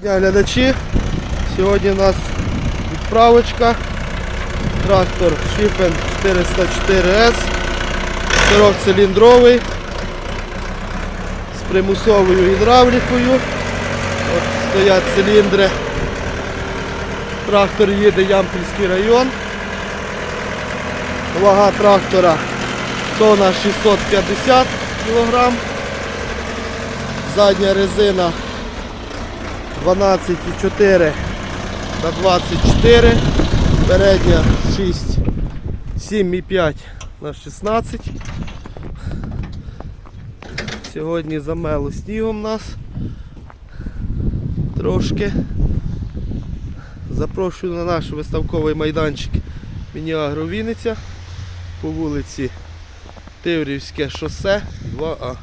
Дня глядачі. Сьогодні у нас відправочка. Трактор Шифен 404S. Чотирьохциліндровий з примусовою гідравлікою. От стоять циліндри. Трактор їде Ямпільський район. Вага трактора тонна 650 кг. Задня резина 12,4 на 24, передня 6, 7,5 на 16. Сьогодні замело снігом нас трошки. Запрошую на наш виставковий майданчик Міні-Агро Вінниця по вулиці Тиврівське шосе 2А.